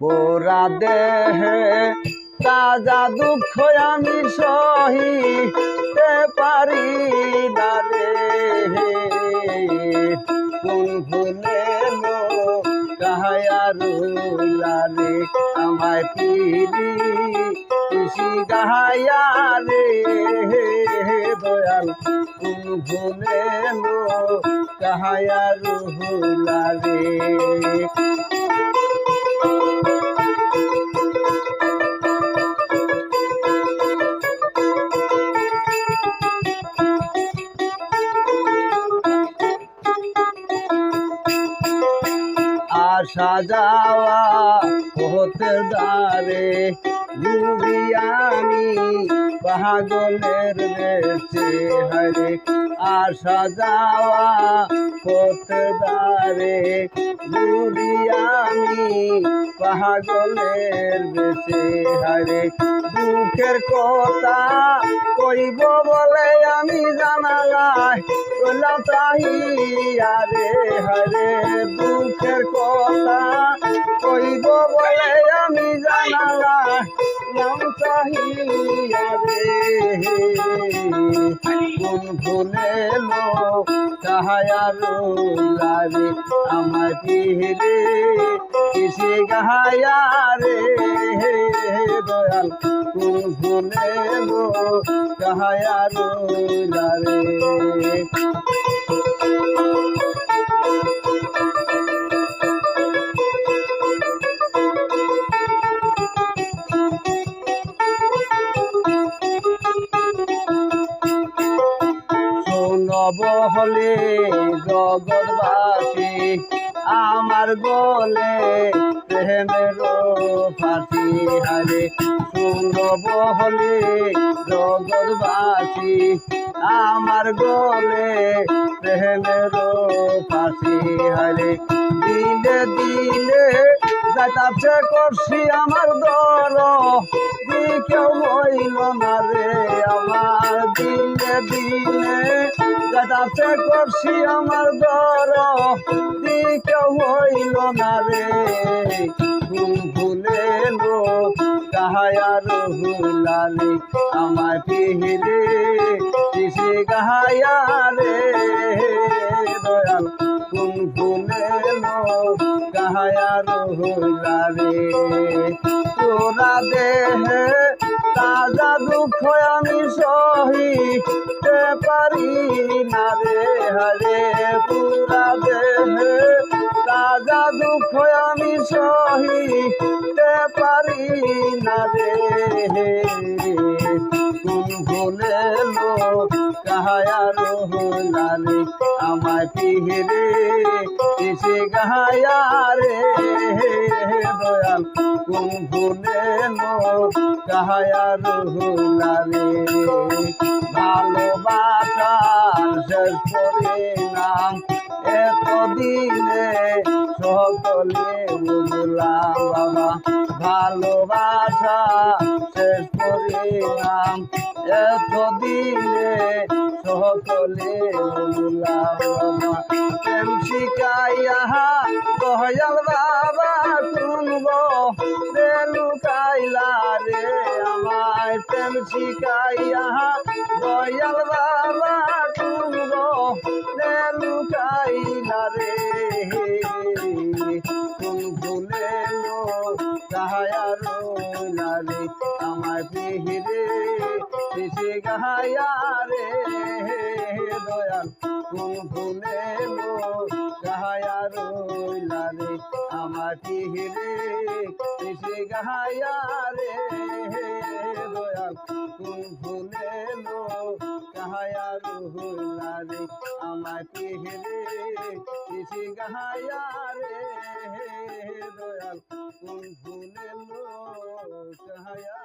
পোরা দেহে তাজা দুঃখ আমি সহিতে পারি না রে। কোন ভুলে কাহায়ারুলা রে? আমায় পিরি কৃষি গাহায়া রে। দয়াল, কোন ভুলে কাহায়ারুলা রে? আসা যাওয়া হতে দারে ঘুরি আমি পাগলের বেছে হরে আসা যাওয়া হতে দারে ঘুরি আমি পাগলের বেছে হরে, দুঃখের কথা কইব বলে আমি জানালাই কইলাম চাহিয়া রে, হরে, দুঃখের কথা কইব বলে আমি জানালাই নাম চাহিয়া রে। কোন ভুলে লো কাহায়ার লারে পিহরে কিসে গাহায়া রে। দয়াল, কোন ভুলে লো কাহায়ার শোনব হলে জগৎবাসী, আমার গলে প্রেমের ফাঁসি, হারে শুনব হলে জগৎবাসী, আমার গলে প্রেমের ফাঁসি, হারে দিলে দিলে যাতাছে করছি আমার দর কেউ হইল না রে আমার দিলে দিলে যাতাছে করছি আমার দর কেউ হইল না রে। ভুলে লো কাহায়ার হুলালে আমার পিহিরে কিসে গাহায়া রে। দয়াল লো কাহায়ার তোরা দেহে তাজা দুঃখ আমি সহিতে পারি না রে। হরে পুরা দেহে তাজা দুঃখ আমি সহিতে পারি না রে। পিহরে এসে গাহায়া রে দয়াল কোন ভুলে লো কাহায়ার লালে ভালোবাসার শেষ পরিণাম, এতদিনে বাবা। ভালোবাসা শেষ পরিণাম, এতদিনে সকলে প্রেম শিকাইয়া দয়াল বাবা শুনব রে লুকাইলা রে আমায়। প্রেম শিকাইয়া দয়াল বাবা শুনব রে লুকাইলা রে। ভুলে লো কাহায়ার লারে আমার পিহিরে গাহায়া রে। দয়াল কুম্ভুলে গাহায়া রইলা রে। আমার কিহিরে কৃষি গাহায়া রে দয়াল কুম্ভুলে গাহায়া রইলা রে। আমার কিহিরে কৃষি গাহায়া রে দয়াল কুম্ভুলে গাহায়া